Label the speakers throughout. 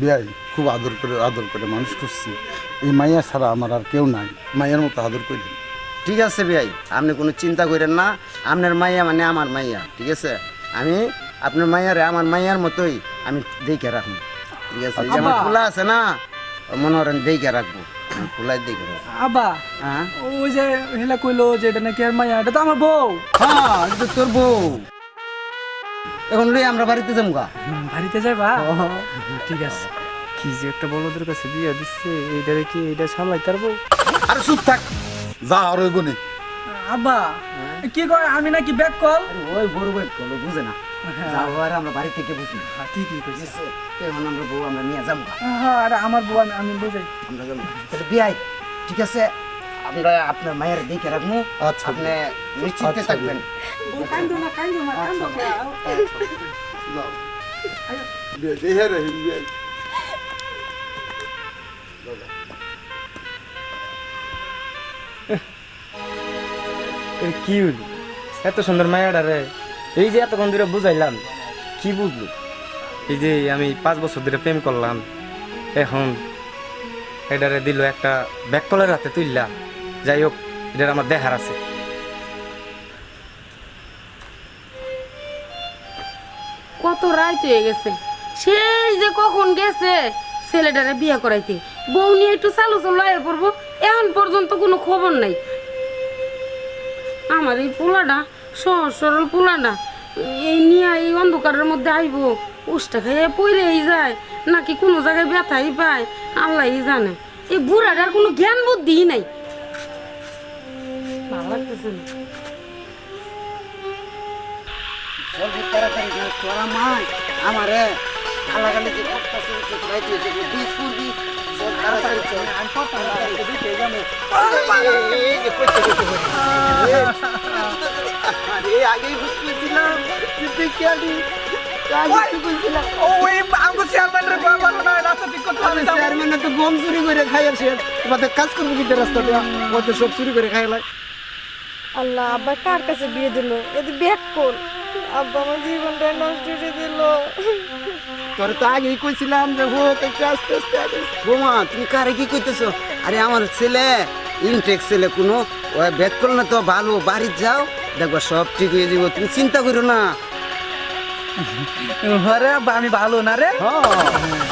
Speaker 1: বিয়াই খুব আদর করে আদর করে মানুষ করছি এই মাইয়া ছাড়া আমার আর কেউ নাই। মাইয়ার মতো আদর করে।
Speaker 2: ঠিক আছে ভাই আপনি কোনো চিন্তা করেন না। আপনার মাইয়া মানে আমার মাইয়া ঠিক আছে? আমি আপনার মাইয়ারে আমার মাইয়ার মতোই আমি দেখে রাখব। ঠিক আছে? যে আমার খোলা আছে না মনে করেন দেখে রাখব। খোলাই দেখে রাখব।
Speaker 3: আব্বা
Speaker 2: হ্যাঁ?
Speaker 3: ওই যে হেলা কইলো যে এটা নাকি আর মাইয়া এটা তো আমার বউ।
Speaker 2: হ্যাঁ তোর বউ। এখন লই আমরা বাড়িতে যাব গা
Speaker 3: বাড়িতে যাবা ঠিক আছে। কি যে একটা বলদের কাছে বিয়া দিচ্ছে এইটারে কি এইটা সামলাই তার বউ?
Speaker 1: আরে চুপ থাক যা আর ওই বনি
Speaker 3: আব্বা কি কয় আমি নাকি ব্যাক কল?
Speaker 2: ওই বড় বই কলো বুঝে না।
Speaker 3: হ্যাঁ।
Speaker 2: আর আমরা বাড়ি থেকে বুঝি।
Speaker 3: ঠিকই কইছে।
Speaker 2: এখন আমরা বউ আমরা নিয়ে যাব গা।
Speaker 3: হ্যাঁ আরে আমার বউ আমি আমি বুঝাই।
Speaker 2: আমরা যাব তাহলে বিয়াই ঠিক আছে? আমরা আপনার মায়ের দেখে রাখব।
Speaker 1: আচ্ছা।
Speaker 2: আপনি নিশ্চিন্তে
Speaker 1: আচ্ছা।
Speaker 2: থাকবেন।
Speaker 4: কি হইল? এত সুন্দর মায়াটা রে। এই যে এতক্ষণ ধরে বুঝাইলাম কি বুঝলো? এই যে আমি পাঁচ বছর ধরে প্রেম করলাম এখন এটারে দিল একটা ব্যাককলের হাতে তুললা যাই হোক, এটার আমার দেখার আছে।
Speaker 5: কত রাত হয়ে গেছে। সেই যে কখন গেছে? ছেলেটারে বিয়ে করাইতে। বউ নিয়ে একটু চালু চালু আয় পড়ব, এখন পর্যন্ত কোনো খবর নাই। আমার এই পোলাটা, সহজ সরল পোলাটা, এই নিয়ে এই অন্ধকারের মধ্যে আইব উষ্টা খাইয়ে পইলেই যায়, নাকি কোনো জায়গায় ব্যথাই পায়, আল্লাহই জানে। এই বুড়াটার কোনো জ্ঞান বুদ্ধিই নাই। ভালো লাগতেছে না
Speaker 2: জলদি তাড়াতাড়ি তোরা মাই আমারে গালাগালি যে করতেছে রাইতে যে বিষ করবি। চল তাড়াতাড়ি চল। এই যে কইতে কইতে কইতে। আরে আগেই বুঝতেছিলাম কিন্তু কি আলি আগে বুঝছিলাম
Speaker 3: ওই আমগো চেয়ারম্যান রে বাবা না রাস্তা ঠিক করতে
Speaker 2: আমি চেয়ারম্যান তো গম চুরি করে খাই আসে কাজ করব কিন্তু রাস্তা দিয়া ও তো সব চুরি করে খাই লাই
Speaker 6: আল্লাহ আব্বা কার কাছে বিয়ে দিল এদি ব্যাক কর আব্বা আমার জীবনটা নষ্ট করে দিল
Speaker 2: তোর তো আগেই কইছিলাম যে হোক একটু আস্তে আস্তে বোমা তুমি কারে কি কইতেছো আরে আমার ছেলে ইনটেক ছেলে কোনো ওই ব্যাক করলে তো ভালো বাড়ির যাও দেখবা সব ঠিক হয়ে যাব তুমি চিন্তা করো না
Speaker 3: আরে আব্বা আমি ভালো না রে
Speaker 2: হ্যাঁ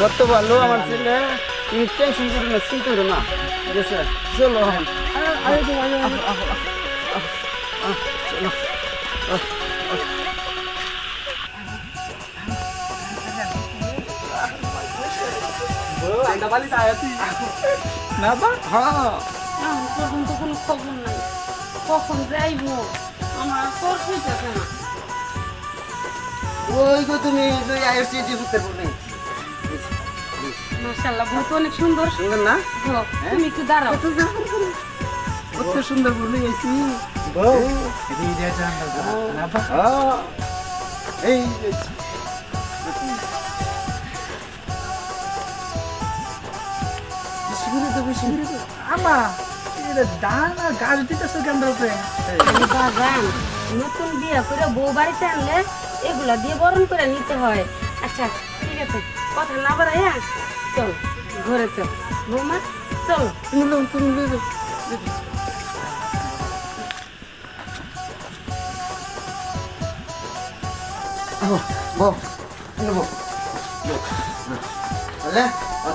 Speaker 2: কত ভালো আমার ছেলে তুমি টেনশন করো না চিন্তা করো না ঠিক আছে চলো
Speaker 3: না
Speaker 2: হ্যাঁ
Speaker 5: কোনো খবর নাই কখন যাইবো আমার তোর হইতেছে না
Speaker 2: ওই গো তুমি ওই আইএসসি উত্তর বললে
Speaker 5: মাশাল্লাহ বউ তো অনেক সুন্দর
Speaker 2: সুন্দর না
Speaker 5: তুমি একটু দাঁড়াও
Speaker 2: কত সুন্দর বলে গেছি এই
Speaker 3: আমা এটা আর গাছ দিতেছো কেন
Speaker 5: বাগান নতুন বিয়ে করে বউ বাড়িতে আনলে এগুলা দিয়ে বরণ করে নিতে হয়। আচ্ছা ঠিক আছে কথা না বাড়াই হ্যাঁ চল ঘরে চল। বৌমা চল।
Speaker 2: তুমি তুমি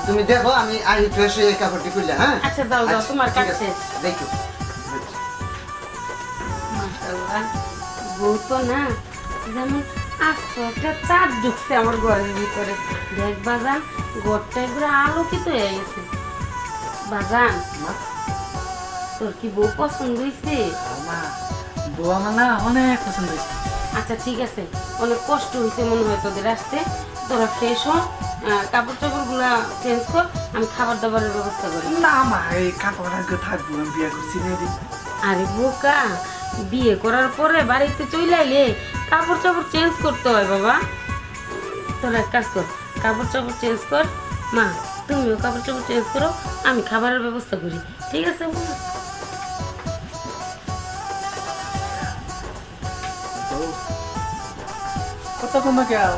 Speaker 2: তুমি দেখো আমি আর ফ্রেশ হয়ে কাপড়টি খুললে হ্যাঁ
Speaker 5: আচ্ছা যাও যাও তোমার
Speaker 2: আছে, দেখো
Speaker 5: বউ তো না যেমন চাপ ঢুকছে আমার ঘরের ভিতরে দেখ বাজান ঘরটা পুরো আলোকিত হয়ে গেছে বাজান তোর কি বউ পছন্দ হয়েছে
Speaker 3: বউ আমার না অনেক পছন্দ হয়েছে
Speaker 5: আচ্ছা ঠিক আছে। অনেক কষ্ট হয়েছে মনে হয় তোদের আসতে। তোরা ফ্রেশ হ। আহ, কাপড় চাপড়গুলা চেঞ্জ কর আমি খাবার দাবারের ব্যবস্থা করি।
Speaker 3: না মা এই কাপড় আগে থাকব আমি বিয়ে করছি
Speaker 5: আরে বোকা বিয়ে করার পরে বাড়িতে চলে আইলে কাপড় চাপড় চেঞ্জ করতে হয় বাবা। তোরা এক কাজ কর কাপড় চাপড় চেঞ্জ কর। মা তুমিও কাপড় চাপড় চেঞ্জ করো আমি খাবারের ব্যবস্থা করি। ঠিক আছে what's
Speaker 3: up, Mama Gal?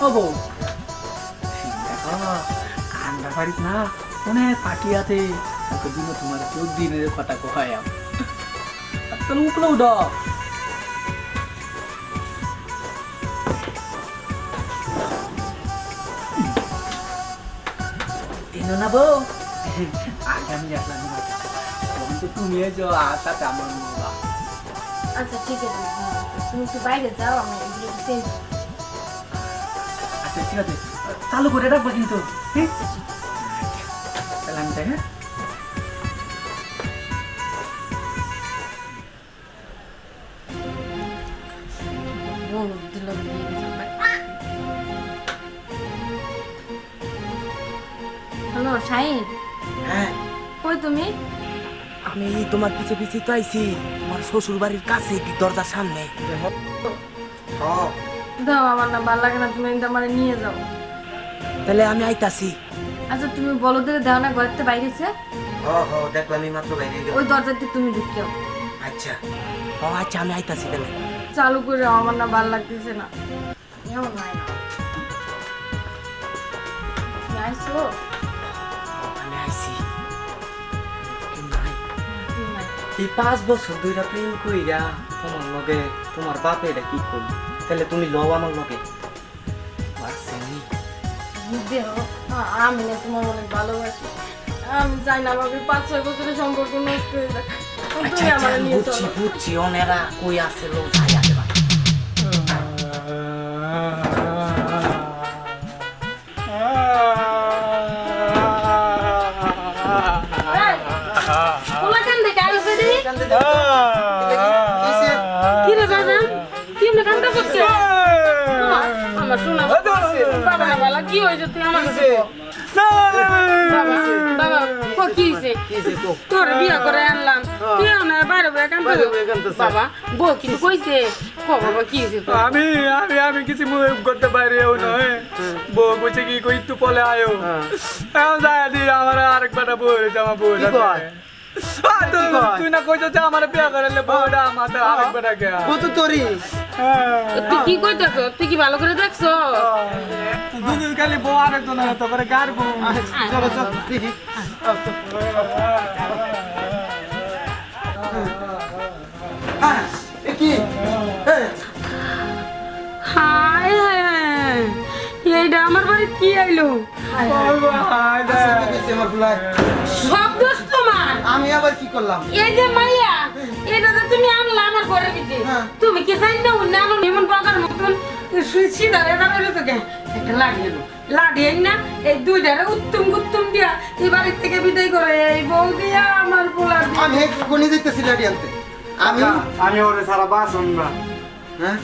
Speaker 3: ও বউ দেখো কান্দা
Speaker 7: বাড়িত না অনেক পার্টি আছে ওকে দিন তোমার কেউ দিনের কথা কহায় তাহলে উপলে উড দিন না বউ আগামী আসলাম তুমি যাও আশাতে আমার
Speaker 6: আচ্ছা ঠিক আছে তুমি একটু বাইরে যাও আমি এগুলো চেঞ্জ
Speaker 7: আচ্ছা ঠিক আছে। চালু করে রাখব কিন্তু হ্যাঁ? তাহলে আমি যাই হ্যাঁ?
Speaker 5: হ্যালো শাহিন।
Speaker 3: হ্যাঁ।
Speaker 5: কই তুমি?
Speaker 3: আমি তোমার পিছে পিছে তো আইছি। তোমার শ্বশুর বাড়ির কাছে কি দরজার সামনে?
Speaker 5: দাও আমার না ভালো লাগে না তুমি আমার নিয়ে যাও।
Speaker 3: তাহলে আমি আইতাছি।
Speaker 5: আচ্ছা তুমি বলদের দাও না ঘরের বাইরেছে
Speaker 3: হ হ দেখলাম এই মাত্র বাইরে গেল
Speaker 5: ওই দরজাতে তুমি ঢুকিও।
Speaker 3: আচ্ছা। ও আচ্ছা আমি আইতাছি তাহলে।
Speaker 5: চালু করে আমার না ভালো লাগতেছে না। এমন হয় না। আইসো
Speaker 3: আমি আইছি।
Speaker 4: এই পাঁচ বছর দুইটা প্রেম কইরা তোমার লগে তোমার বাপে এটা কি করবি তাহলে তুমি লও আমার লগে।
Speaker 5: দেহ আমি না তোমার অনেক ভালোবাসি। আমি চাই না আমাকে পাঁচ ছয় বছরের সম্পর্ক নষ্ট হয়ে যাক।
Speaker 3: আচ্ছা
Speaker 5: তুমি
Speaker 3: আচ্ছা
Speaker 5: আমার নিয়ে
Speaker 3: বুঝছি
Speaker 5: চলো।
Speaker 3: বুঝছি ওনেরা কই আছে লোক যাই আছে
Speaker 5: কি রে বাবা কি এমনি কান্দা করছে আমার শোনা বাবা বাবা কি হয়েছে তুই আমার কাছে বাবা বাবা কি হয়েছে তোর বিয়া করে আনলাম তুই না বাইরে বাইরে কান্দা বাবা বউ কিছু কইছে
Speaker 7: আমি আমি আমি কিছু করতে পারি নয় বউ বলছে কি কই একটু পলে আয়ো যায় দি আমার আরেক বেটা বউ আমার বউ তুই না কইছো যে আমার বিয়া করালে বউটা আমাদের আরেক বেটা কে
Speaker 2: কত তোরি
Speaker 5: তুই কি কইতেছ? তুই কি ভালো করে দেখছ?
Speaker 7: দুদিন খালি বউ আরেকজন হতো পরে গার বউ।
Speaker 2: চলো চলো। হ্যাঁ, এ কি?
Speaker 5: হায় হায় হায়। এইটা আমার বাড়ি কি আইলো? সব দোষ
Speaker 2: আমি আবার কি করলাম?
Speaker 5: এই যে মাইয়া এটা তো তুমি আনলা আমার ঘরের ভিতরে।
Speaker 2: হ্যাঁ।
Speaker 5: তুমি কি জানি না উনি আনো এমন পাকার মতন সিধা এটা বেরো তোকে একটা লাঠি এলো লাঠি এই না এই দুইটারে উত্তম উত্তম দিয়া এই বাড়ির থেকে বিদায় করে এই বউ দিয়া আমার পোলা
Speaker 2: আমি কোনি যাইতেছি লাডি আনতে। আমি
Speaker 4: আমি ওরে সারা বাসন না।
Speaker 2: হ্যাঁ?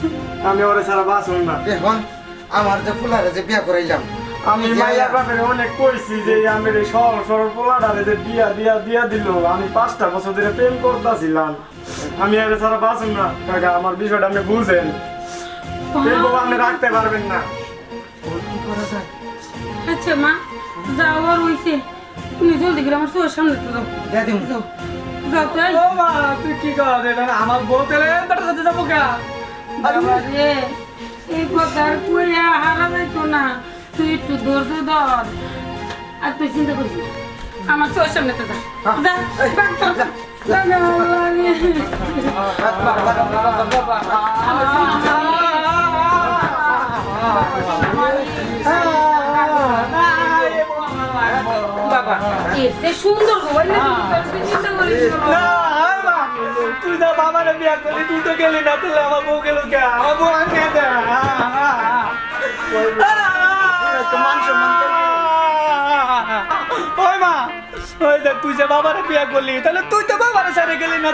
Speaker 4: আমি ওরে সারা বাসন না।
Speaker 2: এখন আমার যে ফুলারে যে বিয়া করাইলাম
Speaker 4: আমি মাইয়ার বাপের অনেক কইছি যে আমি এই সরল সরল পোলাটারে যে বিয়া দিয়া দিয়া দিল। আমি পাঁচটা বছর ধরে প্রেম করতেছিলাম। আমি এর সারা বাসন না। কাকা আমার বিষয়টা আপনি বুঝেন। বউ আপনি রাখতে পারবেন না।
Speaker 5: আচ্ছা মা যাও আর হইছে তুমি জলদি করে আমার চোখের সামনে তো যাও। যাও। যাও তো এই।
Speaker 7: ও মা তুই কি করা? দে আমার বউ তেলে তার সাথে যাব কে
Speaker 5: এই কথার কইয়া হারা যাইতো না। তুই একটু ধৈর্য ধর। আর তুই চিন্তা করিস আমার সামনে তো যা। যা তো সুন্দর তুই
Speaker 7: যা বাবারে বিয়া করলি তুই তো গেলি না তাহলে আমার বউ গেল কে? আমার বউ আনকে তুই তো বাবারে সারে গেলি না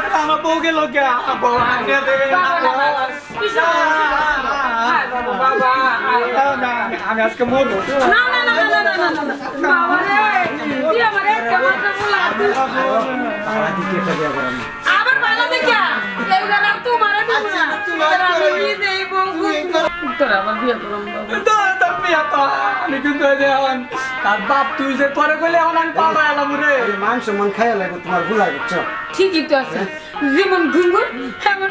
Speaker 5: আবার ভালো দেখা আমি
Speaker 7: কিন্তু এই যে এখন তার বাপ তুই যে করে গেলে এখন আমি পালা এলাম রে।
Speaker 2: মান সম্মান খাইয়া লাগবে তোমার ফুলাই বুঝছ?
Speaker 5: ঠিকই তো আছে। যেমন ঘুঙ্গুর এমন